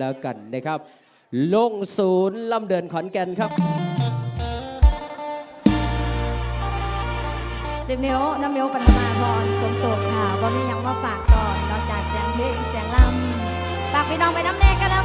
แล้วกันนะครับ ลงศูนย์ลำเดินขอนแก่นครับสิบนิ้วน้ำมิวปัทมาพรสมโศกค่ะว่ามียังมาฝากก่อนนอกจากเสียงเพลงเสียงลำฝากพี่น้องไปน้ำแน่กันแล้ว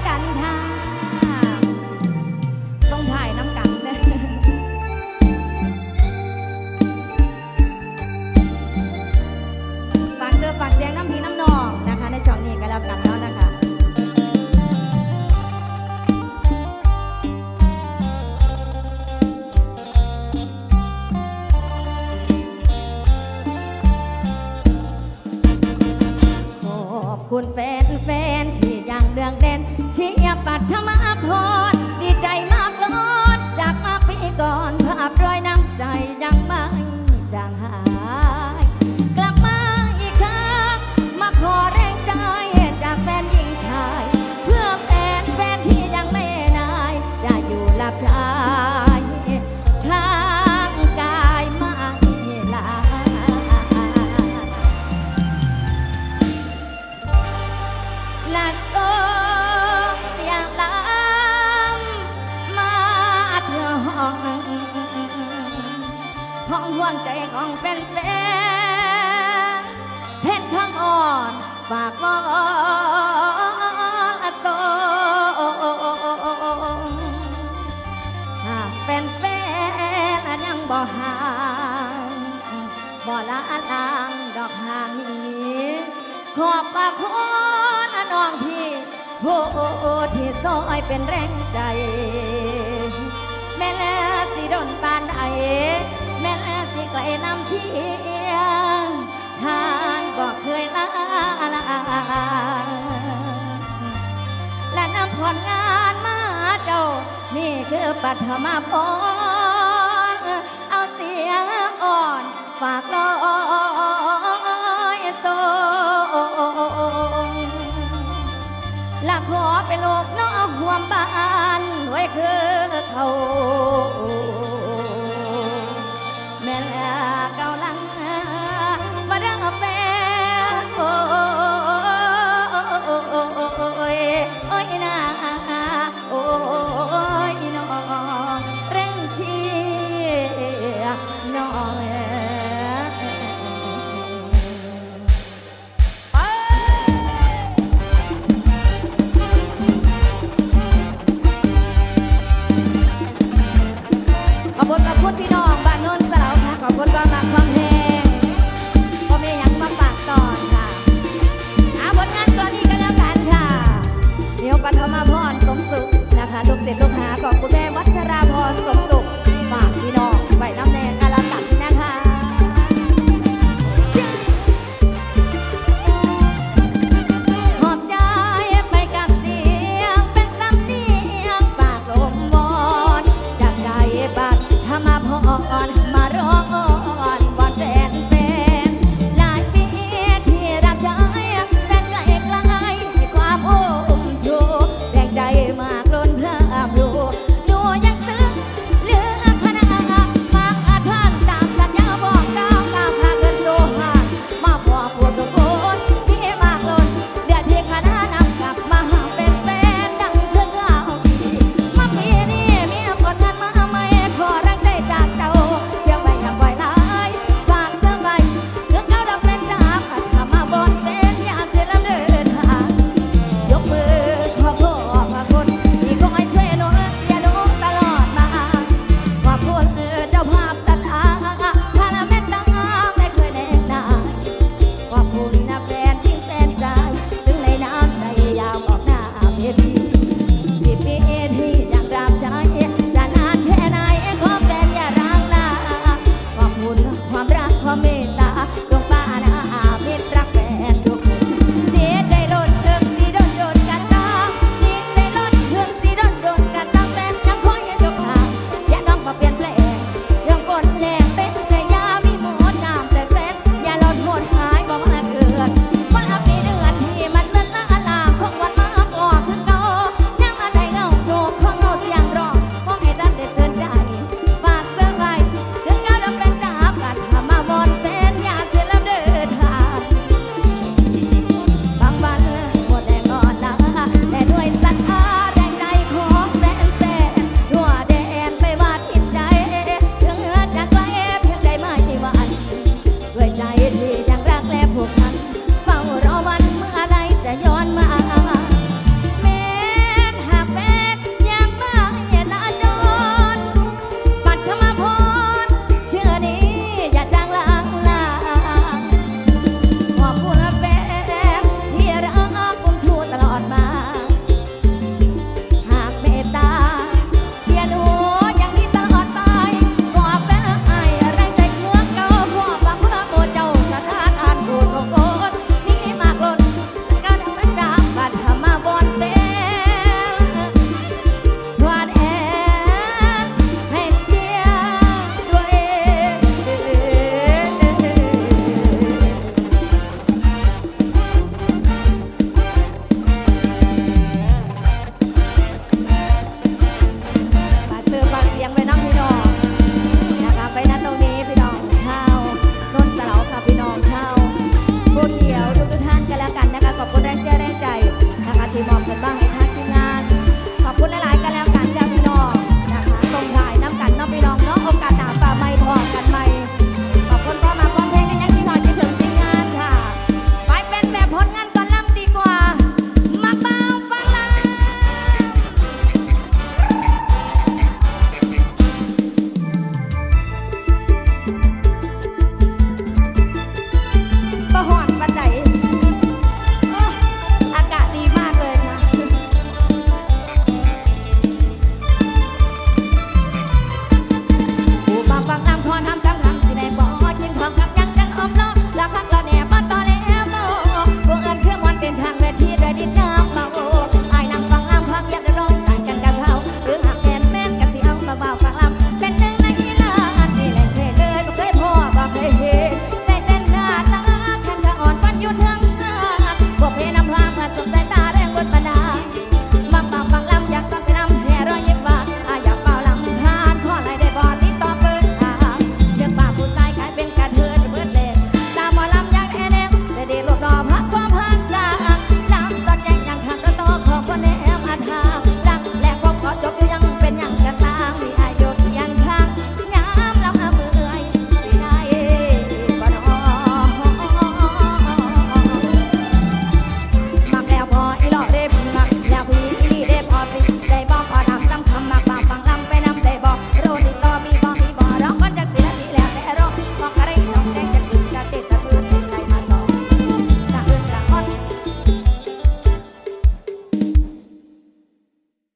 ชียปัดธรรมพรดีใจมากล้นจากมาปีก่อนภาพรอยน้ำใจ โอ้ที่ซอยเป็นแรงใจ แม่แลสิดนปานไอแม่แลสิไกลน้ำเชียงทานบอกเคยนาและนำผลงานมาเจ้า นี่คือปัทมาพรเอาเสียงอ่อนฝากรอ ลูกน้องหวมบ้านไว้คือเขา